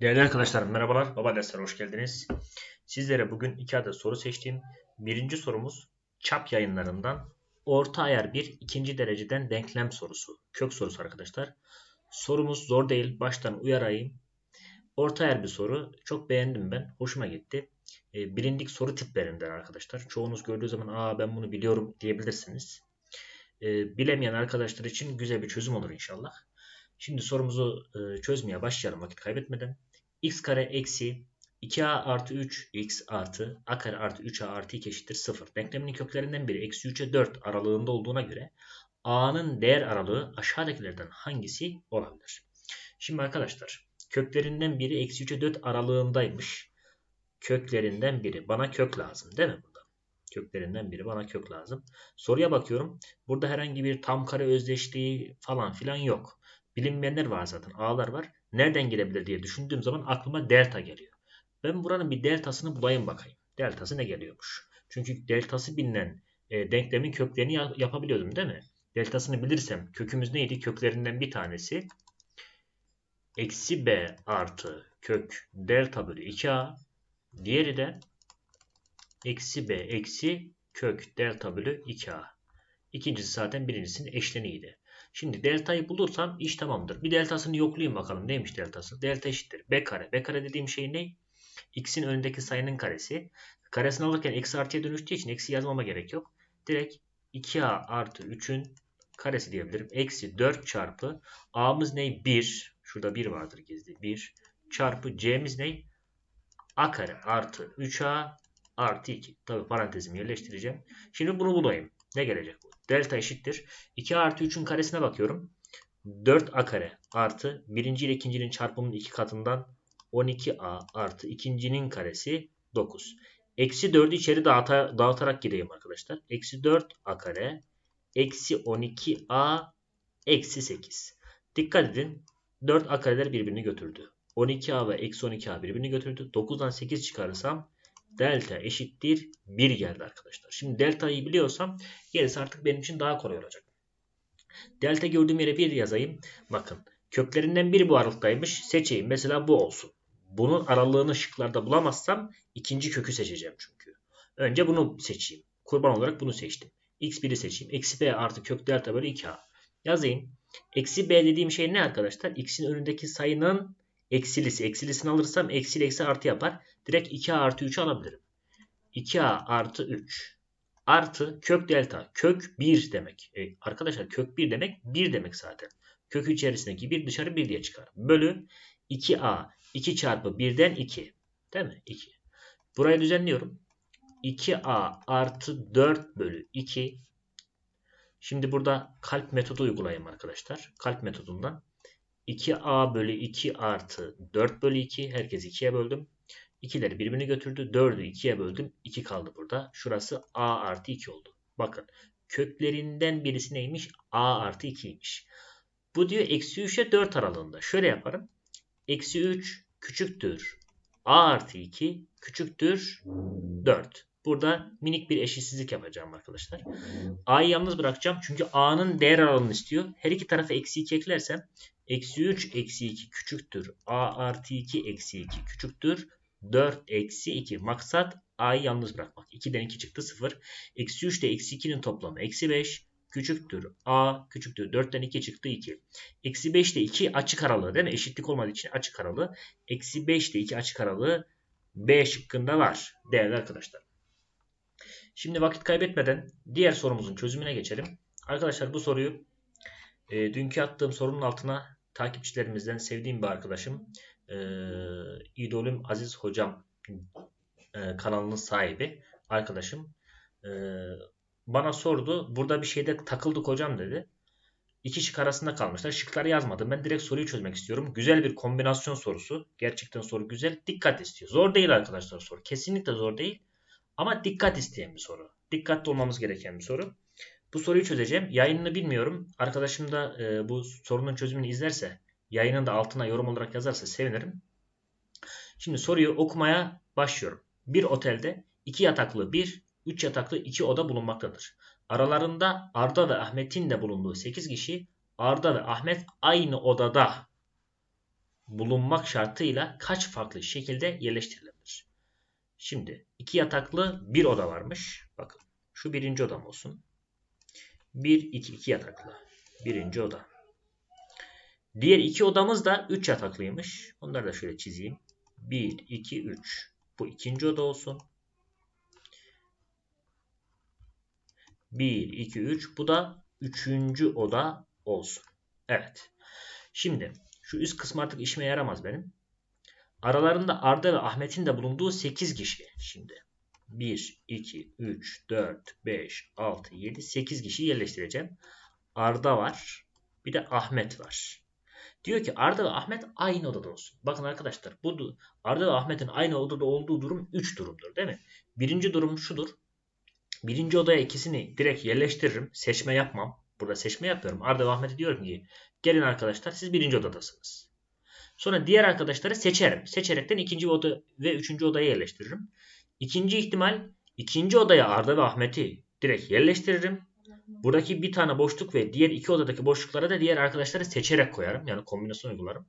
Değerli arkadaşlar merhabalar. Baba derslerine hoş geldiniz. Sizlere bugün iki adet soru seçtim. Birinci sorumuz çap yayınlarından orta ayar bir ikinci dereceden denklem sorusu. Kök sorusu arkadaşlar. Sorumuz zor değil. Baştan uyarayım. Orta ayar bir soru. Çok beğendim ben. Hoşuma gitti. E, bilindik soru tiplerinden arkadaşlar. Çoğunuz gördüğü zaman aa ben bunu biliyorum diyebilirsiniz. E, bilemeyen arkadaşlar için güzel bir çözüm olur inşallah. Şimdi sorumuzu e, çözmeye başlayalım vakit kaybetmeden. X kare eksi 2a artı 3 x artı a kare artı 3a artı 2 eşittir 0. Denkleminin köklerinden biri eksi 3'e 4 aralığında olduğuna göre a'nın değer aralığı aşağıdakilerden hangisi olabilir? Şimdi arkadaşlar köklerinden biri eksi 3'e 4 aralığındaymış. Köklerinden biri. Bana kök lazım değil mi burada? Köklerinden biri bana kök lazım. Soruya bakıyorum. Burada herhangi bir tam kare özdeşliği falan filan yok. Bilinmeyenler var zaten. A'lar var. Nereden gelebilir diye düşündüğüm zaman aklıma delta geliyor. Ben buranın bir deltasını bulayım bakayım. Deltası ne geliyormuş? Çünkü deltası bilinen e, denklemin köklerini yapabiliyordum değil mi? Deltasını bilirsem kökümüz neydi? Köklerinden bir tanesi eksi b artı kök delta bölü 2a. Diğeri de eksi b eksi kök delta bölü 2a. İkincisi zaten birincisinin eşleniğiydi. Şimdi deltayı bulursam iş tamamdır. Bir deltasını yoklayayım bakalım. Neymiş deltası? Delta eşittir. B kare. B kare dediğim şey ne? X'in önündeki sayının karesi. Karesini alırken eksi artıya dönüştüğü için eksi yazmama gerek yok. Direkt 2A artı 3'ün karesi diyebilirim. Eksi 4 çarpı A'mız ne? 1. Şurada 1 vardır gizli. 1 çarpı C'miz ne? A kare artı 3A artı 2. Tabi parantezimi yerleştireceğim. Şimdi bunu bulayım. Ne gelecek bu? Delta eşittir. 2 artı 3'ün karesine bakıyorum. 4a kare artı birinci ile ikincinin çarpımının iki katından 12a artı ikincinin karesi 9. Eksi 4'ü içeri dağıta, dağıtarak gideyim arkadaşlar. Eksi 4a kare eksi 12a eksi 8. Dikkat edin 4a kareler birbirini götürdü. 12a ve eksi 12a birbirini götürdü. 9'dan 8 çıkarırsam delta eşittir 1 geldi arkadaşlar. Şimdi delta'yı biliyorsam gerisi artık benim için daha kolay olacak. Delta gördüğüm yere 1 yazayım. Bakın köklerinden biri bu aralıktaymış. Seçeyim. Mesela bu olsun. Bunun aralığını şıklarda bulamazsam ikinci kökü seçeceğim çünkü. Önce bunu seçeyim. Kurban olarak bunu seçtim. x1'i seçeyim. Eksi b artı kök delta bölü 2a. Yazayım. Eksi b dediğim şey ne arkadaşlar? x'in önündeki sayının eksilisi. Eksilisini alırsam eksi eksi artı yapar. Direkt 2a artı 3'ü alabilirim. 2a artı 3 artı kök delta. Kök 1 demek. E, arkadaşlar kök 1 demek 1 demek zaten. Kök içerisindeki 1 dışarı 1 diye çıkar. Bölü 2a. 2 çarpı 1'den 2. Değil mi? 2. Burayı düzenliyorum. 2a artı 4 bölü 2. Şimdi burada kalp metodu uygulayayım arkadaşlar. Kalp metodundan 2a bölü 2 artı 4 bölü 2. Herkes 2'ye böldüm. 2'leri birbirini götürdü. 4'ü 2'ye böldüm. 2 kaldı burada. Şurası a artı 2 oldu. Bakın köklerinden birisi neymiş? a artı 2'ymiş. Bu diyor eksi 3'e 4 aralığında. Şöyle yaparım. Eksi 3 küçüktür. a artı 2 küçüktür 4. Burada minik bir eşitsizlik yapacağım arkadaşlar. A'yı yalnız bırakacağım. Çünkü A'nın değer aralığını istiyor. Her iki tarafa eksi 2 eklersem Eksi 3 eksi 2 küçüktür. A artı 2 eksi 2 küçüktür. 4 eksi 2. Maksat A'yı yalnız bırakmak. 2'den 2 çıktı 0. Eksi 3 ile eksi 2'nin toplamı eksi 5 küçüktür. A küçüktür. 4'ten 2 çıktı 2. Eksi 5 ile 2 açık aralığı değil mi? Eşitlik olmadığı için açık aralığı. Eksi 5 ile 2 açık aralığı B şıkkında var. Değerli arkadaşlar. Şimdi vakit kaybetmeden diğer sorumuzun çözümüne geçelim. Arkadaşlar bu soruyu e, dünkü attığım sorunun altına takipçilerimizden sevdiğim bir arkadaşım e, idolüm Aziz Hocam e, kanalının sahibi arkadaşım e, bana sordu. Burada bir şeyde takıldık hocam dedi. İki şık arasında kalmışlar. Şıkları yazmadım. Ben direkt soruyu çözmek istiyorum. Güzel bir kombinasyon sorusu. Gerçekten soru güzel. Dikkat istiyor. Zor değil arkadaşlar soru. Kesinlikle zor değil. Ama dikkat isteyen bir soru. Dikkatli olmamız gereken bir soru. Bu soruyu çözeceğim. Yayınını bilmiyorum. Arkadaşım da e, bu sorunun çözümünü izlerse, yayının da altına yorum olarak yazarsa sevinirim. Şimdi soruyu okumaya başlıyorum. Bir otelde iki yataklı bir, üç yataklı iki oda bulunmaktadır. Aralarında Arda ve Ahmet'in de bulunduğu 8 kişi Arda ve Ahmet aynı odada bulunmak şartıyla kaç farklı şekilde yerleştirilebilir? Şimdi iki yataklı bir oda varmış. Bakın şu birinci odam olsun. Bir, iki, iki yataklı. Birinci oda. Diğer iki odamız da üç yataklıymış. Onları da şöyle çizeyim. Bir, iki, üç. Bu ikinci oda olsun. 1, 2, 3. Bu da üçüncü oda olsun. Evet. Şimdi şu üst kısmı artık işime yaramaz benim. Aralarında Arda ve Ahmet'in de bulunduğu 8 kişi. Şimdi 1, 2, 3, 4, 5, 6, 7, 8 kişi yerleştireceğim. Arda var. Bir de Ahmet var. Diyor ki Arda ve Ahmet aynı odada olsun. Bakın arkadaşlar bu Arda ve Ahmet'in aynı odada olduğu durum 3 durumdur değil mi? Birinci durum şudur. Birinci odaya ikisini direkt yerleştiririm. Seçme yapmam. Burada seçme yapıyorum. Arda ve Ahmet'e diyorum ki gelin arkadaşlar siz birinci odadasınız. Sonra diğer arkadaşları seçerim. Seçerekten ikinci oda ve üçüncü odaya yerleştiririm. İkinci ihtimal ikinci odaya Arda ve Ahmet'i direkt yerleştiririm. Buradaki bir tane boşluk ve diğer iki odadaki boşluklara da diğer arkadaşları seçerek koyarım. Yani kombinasyon uygularım.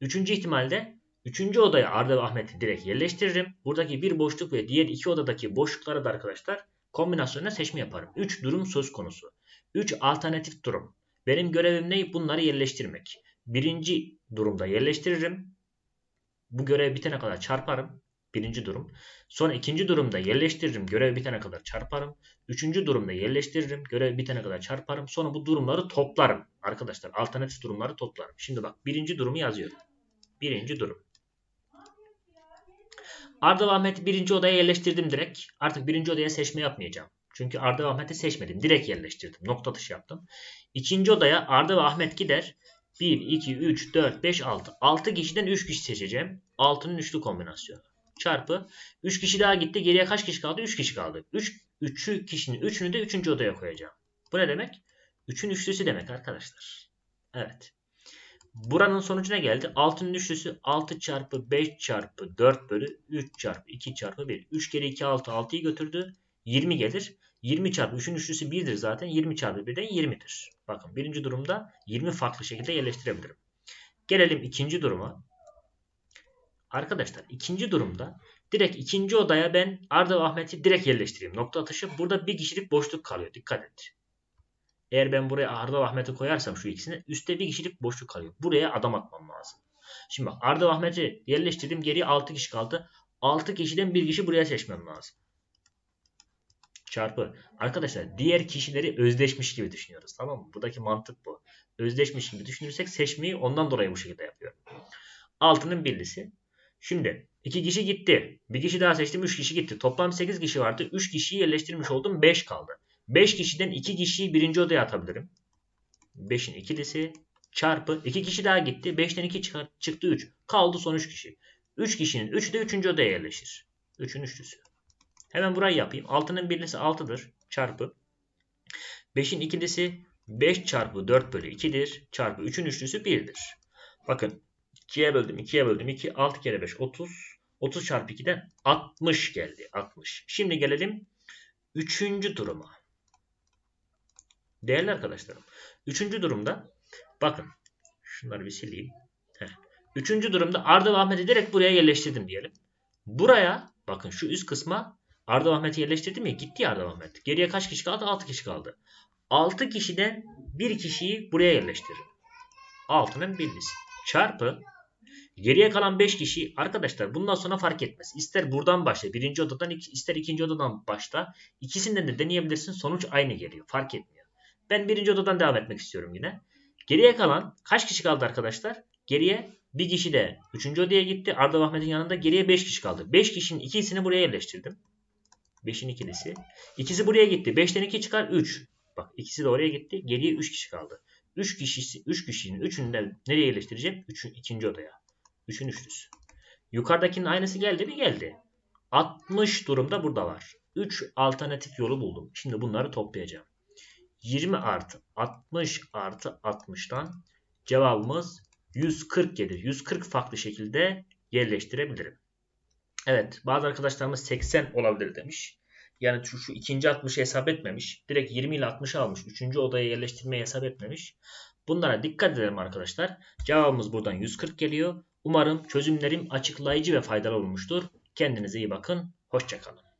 Üçüncü ihtimalde üçüncü odaya Arda ve Ahmet'i direkt yerleştiririm. Buradaki bir boşluk ve diğer iki odadaki boşluklara da arkadaşlar kombinasyonla seçme yaparım. Üç durum söz konusu. Üç alternatif durum. Benim görevim ne? Bunları yerleştirmek. Birinci durumda yerleştiririm. Bu görev bitene kadar çarparım. Birinci durum. Sonra ikinci durumda yerleştiririm. Görev bitene kadar çarparım. Üçüncü durumda yerleştiririm. Görev bitene kadar çarparım. Sonra bu durumları toplarım. Arkadaşlar alternatif durumları toplarım. Şimdi bak birinci durumu yazıyorum. Birinci durum. Arda ve Ahmet'i birinci odaya yerleştirdim direkt. Artık birinci odaya seçme yapmayacağım. Çünkü Arda ve Ahmet'i seçmedim. Direkt yerleştirdim. Nokta atışı yaptım. İkinci odaya Arda ve Ahmet gider. 1, 2, 3, 4, 5, 6. 6 kişiden 3 kişi seçeceğim. 6'nın üçlü kombinasyonu. Çarpı. 3 kişi daha gitti. Geriye kaç kişi kaldı? 3 kişi kaldı. 3 3'ü kişinin 3'ünü de 3. odaya koyacağım. Bu ne demek? 3'ün üçlüsü demek arkadaşlar. Evet. Buranın sonucu ne geldi? 6'nın üçlüsü 6 çarpı 5 çarpı 4 bölü 3 çarpı 2 çarpı 1. 3 kere 2 6 6'yı götürdü. 20 gelir. 20 çarpı 3'ün üçlüsü 1'dir zaten. 20 çarpı 1'den 20'dir. Bakın birinci durumda 20 farklı şekilde yerleştirebilirim. Gelelim ikinci duruma. Arkadaşlar ikinci durumda direkt ikinci odaya ben Arda ve Ahmet'i direkt yerleştireyim. Nokta atışı burada bir kişilik boşluk kalıyor. Dikkat et. Eğer ben buraya Arda ve Ahmet'i koyarsam şu ikisini üstte bir kişilik boşluk kalıyor. Buraya adam atmam lazım. Şimdi bak Arda ve Ahmet'i yerleştirdim. Geriye 6 kişi kaldı. 6 kişiden bir kişi buraya seçmem lazım. Çarpı. Arkadaşlar diğer kişileri özdeşmiş gibi düşünüyoruz. Tamam mı? Buradaki mantık bu. Özdeşmiş gibi düşünürsek seçmeyi ondan dolayı bu şekilde yapıyorum. Altının birlisi. Şimdi 2 kişi gitti. Bir kişi daha seçtim 3 kişi gitti. Toplam 8 kişi vardı. 3 kişiyi yerleştirmiş oldum. 5 kaldı. 5 kişiden 2 kişiyi birinci odaya atabilirim. 5'in ikilisi çarpı 2 kişi daha gitti. 5'ten 2 çıkar, çıktı 3. Kaldı son 3 kişi. 3 kişinin 3'ü de 3. odaya yerleşir. 3'ün üçlüsü. Hemen burayı yapayım. 6'nın birlisi 6'dır. Çarpı. 5'in ikilisi 5 çarpı 4 bölü 2'dir. Çarpı 3'ün üçlüsü 1'dir. Bakın 2'ye böldüm. 2'ye böldüm. 2 6 kere 5 30. 30 çarpı 2'den 60 geldi. 60. Şimdi gelelim 3. duruma. Değerli arkadaşlarım. Üçüncü durumda bakın şunları bir sileyim. Heh. Üçüncü durumda Arda ve Ahmet'i direkt buraya yerleştirdim diyelim. Buraya bakın şu üst kısma Arda ve Ahmet'i yerleştirdim ya gitti Arda ve Ahmet. Geriye kaç kişi kaldı? 6 kişi kaldı. 6 kişiden bir kişiyi buraya yerleştiririm. 6'nın birlisi. Çarpı Geriye kalan 5 kişi arkadaşlar bundan sonra fark etmez. İster buradan başla birinci odadan ister ikinci odadan başla. İkisinden de deneyebilirsin sonuç aynı geliyor. Fark etmiyor. Ben birinci odadan devam etmek istiyorum yine. Geriye kalan kaç kişi kaldı arkadaşlar? Geriye bir kişi de 3. odaya gitti. Arda Ahmet'in yanında geriye 5 kişi kaldı. 5 kişinin ikisini buraya yerleştirdim. 5'in ikilisi. İkisi buraya gitti. 5'ten 2 çıkar 3. Bak ikisi de oraya gitti. Geriye 3 kişi kaldı. 3 kişisi 3 kişinin 3'ünü de nereye yerleştireceğim? 3. ikinci odaya. 3'ün üçlüsü. Yukarıdakinin aynısı geldi mi? Geldi. 60 durumda burada var. 3 alternatif yolu buldum. Şimdi bunları toplayacağım. 20 artı 60 artı 60'tan cevabımız 140 gelir. 140 farklı şekilde yerleştirebilirim. Evet bazı arkadaşlarımız 80 olabilir demiş. Yani şu, şu ikinci 60'ı hesap etmemiş. Direkt 20 ile 60'ı almış. Üçüncü odaya yerleştirmeyi hesap etmemiş. Bunlara dikkat edelim arkadaşlar. Cevabımız buradan 140 geliyor. Umarım çözümlerim açıklayıcı ve faydalı olmuştur. Kendinize iyi bakın. Hoşçakalın.